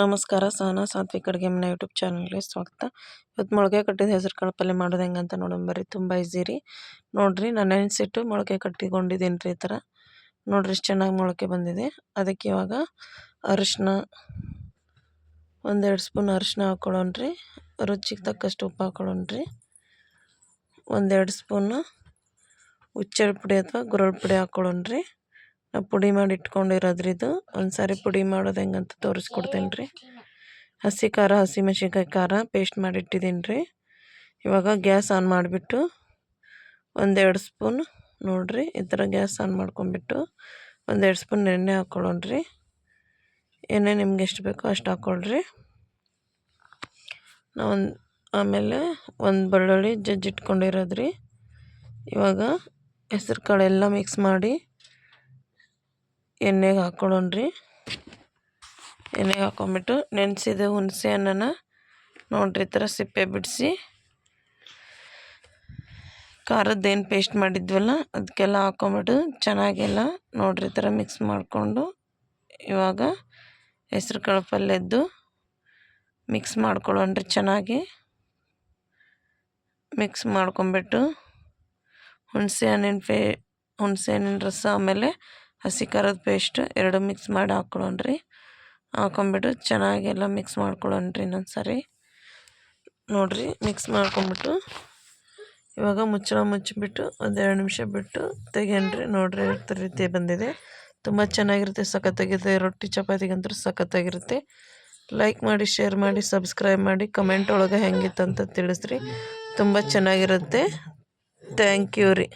ನಮಸ್ಕಾರ ಸಹನ ಸಾತ್ವಿಕ ಅಡುಗೆ ಮನೆ ಯೂಟ್ಯೂಬ್ ಚಾನಲ್ಗೆ ಸ್ವಾಗತ. ಇವತ್ತು ಮೊಳಕೆ ಕಟ್ಟಿದ ಹೆಸರು ಕಾಳು ಪಲ್ಯ ಮಾಡೋದು ಹೆಂಗೆ ಅಂತ ನೋಡೋಣ ತುಂಬ ಈಸಿ ರೀ. ನೋಡಿರಿ, ನಾನು ನೆನೆಸಿಟ್ಟು ಮೊಳಕೆ ಕಟ್ಟಿಕೊಂಡಿದ್ದೀನಿ ರೀ ಈ ಥರ. ನೋಡಿರಿ, ಇಷ್ಟು ಚೆನ್ನಾಗಿ ಮೊಳಕೆ ಬಂದಿದೆ. ಅದಕ್ಕೆ ಇವಾಗ ಅರಿಶಿನ, ಒಂದೆರಡು ಸ್ಪೂನ್ ಅರಿಶಿನ ಹಾಕ್ಕೊಳ್ಳೋಣ್ರಿ ರುಚಿಗೆ ತಕ್ಕಷ್ಟು ಉಪ್ಪು ಹಾಕ್ಕೊಳ್ಳೋಣ್ರಿ ಒಂದೆರಡು ಸ್ಪೂನು ಹುಚ್ಚೆಳ್ ಪುಡಿ ಅಥವಾ ಗುರಳ್ ಪುಡಿ ಹಾಕ್ಕೊಳ್ಳೋಣ್ರಿ ನಾವು ಪುಡಿ ಮಾಡಿ ಇಟ್ಕೊಂಡಿರೋದ್ರಿ ಇದು ಒಂದು ಸಾರಿ ಪುಡಿ ಮಾಡೋದು ಹೆಂಗಂತ ತೋರಿಸ್ಕೊಡ್ತೇನೆ ರೀ. ಹಸಿ ಖಾರ, ಹಸಿ ಮೆಣಸಿನ್ಕಾಯಿ ಖಾರ ಪೇಸ್ಟ್ ಮಾಡಿ ಇಟ್ಟಿದ್ದೀನಿ ರೀ. ಇವಾಗ ಗ್ಯಾಸ್ ಆನ್ ಮಾಡಿಬಿಟ್ಟು ಒಂದೆರಡು ಸ್ಪೂನ್ ನೋಡಿರಿ, ಈ ಥರ ಗ್ಯಾಸ್ ಆನ್ ಮಾಡ್ಕೊಂಬಿಟ್ಟು ಒಂದೆರಡು ಸ್ಪೂನ್ ಎಣ್ಣೆ ಹಾಕ್ಕೊಳ್ಳೋಣ್ರಿ ಎಣ್ಣೆ ನಿಮ್ಗೆ ಎಷ್ಟು ಬೇಕೋ ಅಷ್ಟು ಹಾಕ್ಕೊಳ್ರಿ ಒಂದು, ಆಮೇಲೆ ಒಂದು ಬೆಳ್ಳುಳ್ಳಿ ಜಜ್ಜಿಟ್ಕೊಂಡಿರೋದ್ರಿ ಇವಾಗ ಹೆಸ್ರು ಕಾಳೆಲ್ಲ ಮಿಕ್ಸ್ ಮಾಡಿ ಎಣ್ಣೆಗೆ ಹಾಕ್ಕೊಳ್ಳೋಣ್ರಿ ಎಣ್ಣೆಗೆ ಹಾಕ್ಕೊಂಬಿಟ್ಟು ನೆನೆಸಿದ ಹುಣಸೆ ಹಣ್ಣನ ನೋಡ್ರಿ ಈ ಥರ ಸಿಪ್ಪೆ ಬಿಡಿಸಿ. ಖಾರದ್ದೇನು ಪೇಸ್ಟ್ ಮಾಡಿದ್ವಲ್ಲ ಅದಕ್ಕೆಲ್ಲ ಹಾಕ್ಕೊಂಬಿಟ್ಟು ಚೆನ್ನಾಗೆಲ್ಲ ನೋಡ್ರಿ ಈ ಥರ ಮಿಕ್ಸ್ ಮಾಡಿಕೊಂಡು ಇವಾಗ ಹೆಸ್ರು ಕಾಳು ಪಲ್ಯದ್ದು ಮಿಕ್ಸ್ ಮಾಡ್ಕೊಳ್ಳೋಣ್ರಿ ಚೆನ್ನಾಗಿ. ಮಿಕ್ಸ್ ಮಾಡ್ಕೊಂಬಿಟ್ಟು ಹುಣಸೆ ಹಣ್ಣಿನ ಪೇ, ಹುಣಸೆ ಹಣ್ಣಿನ ರಸ ಆಮೇಲೆ ಹಸಿ ಖಾರದ ಪೇಸ್ಟ್ ಎರಡು ಮಿಕ್ಸ್ ಮಾಡಿ ಹಾಕ್ಕೊಳ್ಳೋಣ್ರಿ ಹಾಕೊಂಬಿಟ್ಟು ಚೆನ್ನಾಗೆಲ್ಲ ಮಿಕ್ಸ್ ಮಾಡ್ಕೊಳ್ಳೋಣ್ರಿ ಇನ್ನೊಂದು ಸಾರಿ ನೋಡಿರಿ ಮಿಕ್ಸ್ ಮಾಡ್ಕೊಂಬಿಟ್ಟು ಇವಾಗ ಮುಚ್ಚಳ ಮುಚ್ಚಿಬಿಟ್ಟು ಒಂದೆರಡು ನಿಮಿಷ ಬಿಟ್ಟು ತೆಗೆಯಣ್ರಿ. ನೋಡ್ರಿ ರೀತಿ ಬಂದಿದೆ. ತುಂಬ ಚೆನ್ನಾಗಿರುತ್ತೆ, ಸಖತ್ತಾಗಿರುತ್ತೆ. ರೊಟ್ಟಿ ಚಪಾತಿಗಂತೂ ಸಖತ್ತಾಗಿರುತ್ತೆ. ಲೈಕ್ ಮಾಡಿ ಶೇರ್ ಮಾಡಿ ಸಬ್ಸ್ಕ್ರೈಬ್ ಮಾಡಿ ಕಮೆಂಟ್ ಒಳಗೆ ಹೆಂಗಿತ್ತು ಅಂತ ತಿಳಿಸ್ರಿ. ತುಂಬ ಚೆನ್ನಾಗಿರುತ್ತೆ. ಥ್ಯಾಂಕ್ ಯು ರೀ.